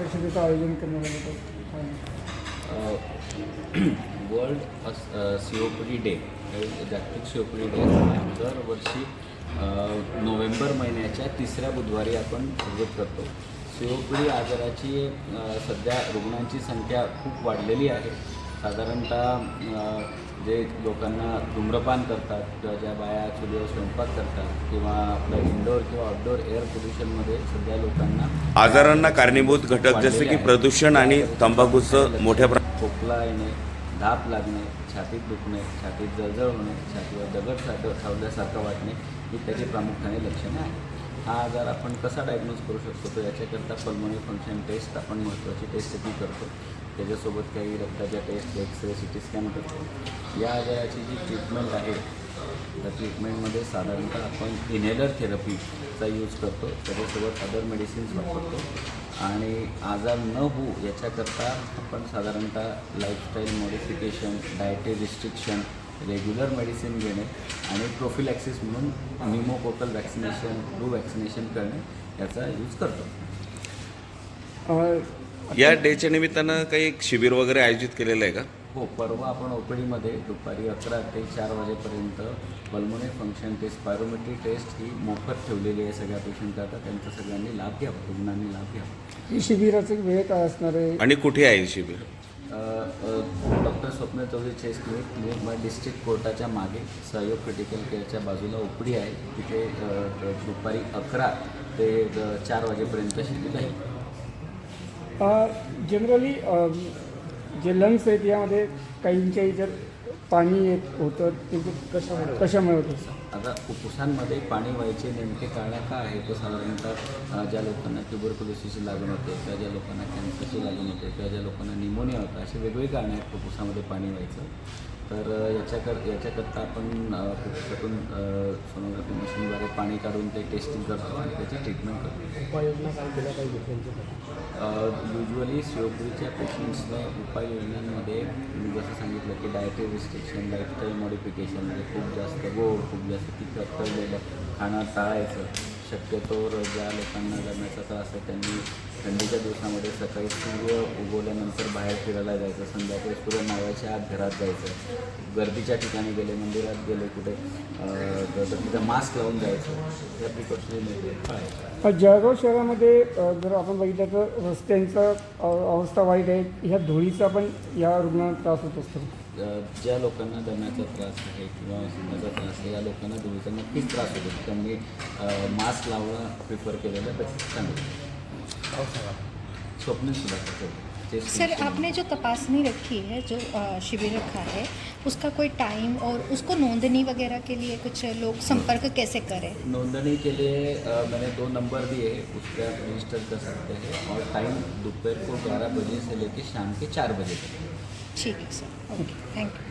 परिषदेचं आयोजन करण्यात आलं होतं वर्ल्ड सी डे जागतिक सी डे दरवर्षी नोव्हेंबर महिन्याच्या तिसऱ्या बुधवारी आपण सुरुवात करतो. सी आजाराची सध्या रुग्णांची संख्या खूप वाढलेली आहे. साधारणतः जे लोकांना धूम्रपान करतात किंवा ज्या बाया चुलीवर स्वयंपाक करतात किंवा आपलं इंडोर किंवा आउटडोर एअर पोल्युशनमध्ये सध्या लोकांना आजारांना कारणीभूत घटक जसे की प्रदूषण आणि तंबाखूचं मोठ्या प्र खोकला येणे धाप लागणे छातीत दुखणे छातीत जळजळ होणे छातीवर दगड साठ ठेवल्यासारखं वाटणे ही त्याची प्रामुख्याने लक्षणे आहेत. हा आजार आपण कसा डायग्नोज करू शकतो? तर याच्याकरता पल्मोनी फंक्शन टेस्ट आपण महत्त्वाची टेस्ट ती करतो. त्याच्यासोबत काही रक्ताच्या test x ray C T scan करतो या आजाराची जी ट्रीटमेंट आहे त्या ट्रीटमेंटमध्ये साधारणतः आपण इनेलर थेरपीचा यूज करतो. त्याच्यासोबत अदर मेडिसिन्स वापरतो. आणि आजार न होऊ याच्याकरता आपण साधारणतः lifestyle modification dietary restriction regular medicine घेणे आणि प्रोफिलॅक्सिस म्हणून निमोकोकल वॅक्सिनेशन फ्लू वॅक्सिनेशन करणे याचा यूज करतो. या डेच्या निमित्तानं काही एक शिबिर वगैरे आयोजित केलेलं आहे का? हो परवा आपण ओ पी डीमध्ये दुपारी अकरा ते चार वाजेपर्यंत pulmonary function test spirometry test ही मोफत ठेवलेली आहे सगळ्या पेशंटकरता त्यांचा सगळ्यांनी लाभ घ्यावा रुग्णांनी लाभ घ्यावा ही शिबिराची वेळ काय असणार आहे? आणि कुठे आहे शिबिर? Doctor Swapna Chaudhari chest clinic clinic by district कोर्टाच्या मागे सहयोग क्रिटिकल केअरच्या बाजूला ओपडी आहे. तिथे दुपारी अकरा ते चार वाजेपर्यंत शिबिर आहे. जनरली जे लंग्स आहेत यामध्ये काहींच्या याच्यात पाणी येत होतं ते कशामुळे कशामुळे होतं? आता फुफ्फुसांमध्ये पाणी व्हायचे नेमके कारण का आहे? तर साधारणतः ज्या लोकांना ट्युबरकुलोसिसची लागण होते किंवा ज्या लोकांना कॅन्सरची लागण होते किंवा ज्या लोकांना निमोनिया होता अशी वेगवेगळी कारणं आहेत फुफ्फुसामध्ये पाणी व्हायचं. तर याच्याकर याच्याकरता आपण फुफ्फुसातून सोनोग्राफी मशीनद्वारे पाणी काढून ते टेस्टिंग करतो आणि त्याची ट्रीटमेंट करतो. उपाययोजना काय केल्या पाहिजे युजली शिवपुरीच्या पेशंट्सने उपाययोजनांमध्ये मी जसं सांगितलं की डायटरी रिस्ट्रिक्शन लाईफस्टाईल मॉडिफिकेशन म्हणजे खूप जास्त गोड खूप जास्त तिखट तळलेलं खाणं टाळायचं. शक्यतोवर ज्या लोकांना दम्याचा त्रास आहे त्यांनी थंडीच्या दिवसामध्ये सकाळी सूर्य उगवल्यानंतर बाहेर फिरायला जायचं. संध्याकाळी सूर्य मावळाच्या आत घरात जायचं. गर्दीच्या ठिकाणी गेले मंदिरात गेले कुठे तर तिथं मास्क लावून जायचं. या प्रिकॉशनरी पाळायचं जळगाव शहरामध्ये जर आपण बघितलं तर रस्त्यांचा अवस्था वाईट आहे. ह्या धुळीचा पण या रुग्णांना त्रास होत असतो. ज्या लोकांना दम्याचा त्रास आहे किंवा सुन्नाचा त्रास आहे या लोकांना धुळीचा नक्कीच त्रास होतो. त्यांनी मास्क लावणं प्रिफर केलेलं चांगलं स्वप्नील सुद्धा सर आपने जो तपासनी रखी है जो शिविर रखा है उसका कोई टाइम और उसको नोंदनी वगैरह के लिए कुछ लोग संपर्क कैसे करें? नोंदणी के लिए अ, मैंने दो नंबर दिए हैं उस पर आप रजिस्टर कर सकते हैं और टाइम दोपहर को ग्यारह बजे से लेकर शाम के चार बजे तक। ठीक है सर ओके थैंक यू